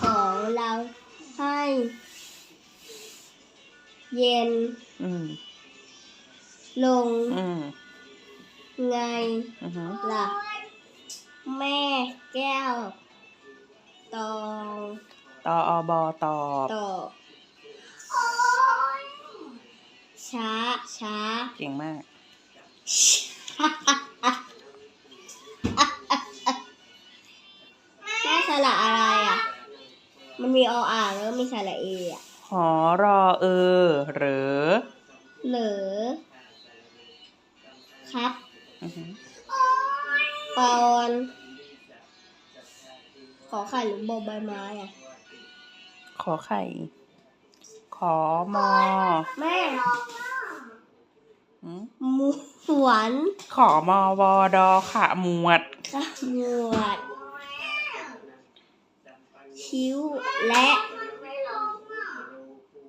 ของเราให้เย็นอืมลงอืมไงอือหือล่ะ แม่แก้ว ตองตออบอตอบตอบช้าช้าเก่งมาก มันมีออ่างแล้วก็มีสระเออะหอรอเออหรือเหลือครับอือหือปอนขอไข่หรือบอใบไม้อะขอไข่ ขอมอแม่อืมหมูหวนขอมอวอดอขะหมวด ขมวด คิ้วและ